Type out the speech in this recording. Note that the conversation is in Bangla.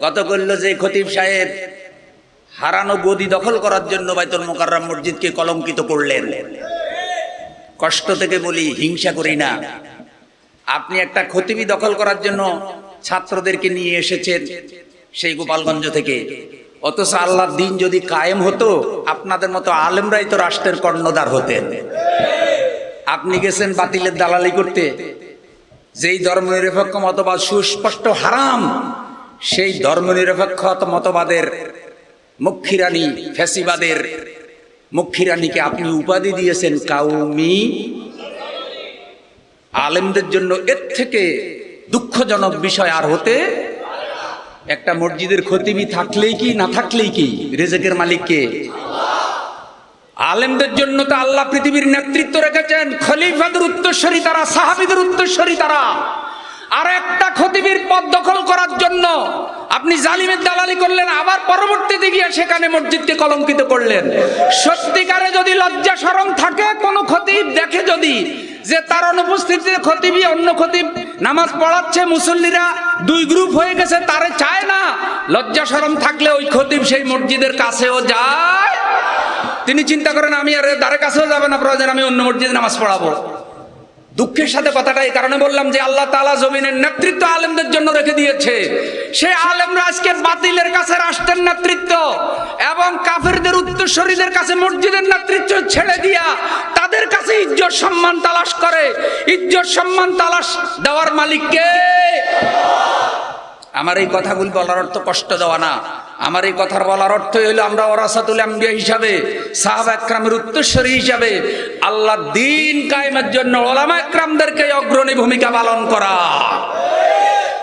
গত করল যে খতিব সাহেব, হারানো গদি দখল করার জন্য বাইতুল মোকাররম মসজিদকে কলঙ্কিত করলেন। কষ্ট থেকে বলি, হিংসা করি না। আপনি একটা খতিবি দখল করার জন্য ছাত্রদেরকে নিয়ে এসেছেন সেই গোপালগঞ্জ থেকে। অথচ আল্লাহর দিন যদি কায়েম হতো, আপনাদের মতো আলেমরাই তো রাষ্ট্রের কর্ণধার হতেন। আপনি গেছেন বাতিলের দালালি করতে। যেই ধর্মনিরপেক্ষ মতবাদ সুস্পষ্ট হারাম। সেই ধর্মনিরপেক্ষ মতবাদের মুখিরানী ফ্যাসিবাদের মুখিরানীকে আপনি উপাধি দিয়েছেন কাউমি। আলেমদের জন্য এর থেকে দুঃখজনক বিষয় আর হতে একটা মসজিদের খতিবি থাকলেই কি, না থাকলেই কি? রেজেকের মালিককে আলেমদের জন্য তো আল্লাহ পৃথিবীর নেতৃত্ব রেখেছেন। খলিফাদের উত্তরস্বরী তারা, সাহাবিদের উত্তরস্বরী তারা। আর একটা খতিবির পদ দখল করার আপনি জালিমের দালালি করলেন, আবার পরবর্তীতে গিয়ে সেখানে মসজিদকে কলঙ্কিত করলেন। সত্যিকারে যদি লজ্জা সরম থাকে, কোন খতিব দেখে যদি যে তার অনুপস্থিতিতে খতিবি অন্য খতিব নামাজ পড়াচ্ছে, মুসল্লিরা দুই গ্রুপ হয়ে গেছে, তারে চায় না। লজ্জা সরম থাকলে ওই খতিব সেই মসজিদের কাছেও যায়। তিনি চিন্তা করেন, আমি আর দ্বারে কাছেও যাবে না, প্রয়োজন আমি অন্য মসজিদে নামাজ পড়াবো। দুঃখের সাথে কথাটা এই কারণে বললাম যে আল্লাহ তালা জমিনের নেতৃত্ব আলেমদের জন্য রেখে দিয়েছে। সেই আলেমরা আজকে বাতিলের কাছে রাষ্ট্রের নেতৃত্ব এবং কাফেরদের উত্তরসূরিদের কাছে মসজিদের নেতৃত্ব ছেড়ে দিয়া তাদের কাছে ইজ্জত সম্মান তালাশ করে। ইজ্জত সম্মান তালাশ দেওয়ার মালিককে আমার এই কথাগুলি বলার অর্থ কষ্ট দেওয়া না। আমার এই কথার বলার অর্থ হইল আমরা ওরাসাতুল আম্বিয়া হিসাবে, সাহাবা একরামের উত্তরস্বরী হিসাবে আল্লাহ দিন কায়েমের জন্য ওলামা একরামদেরকে অগ্রণী ভূমিকা পালন করা।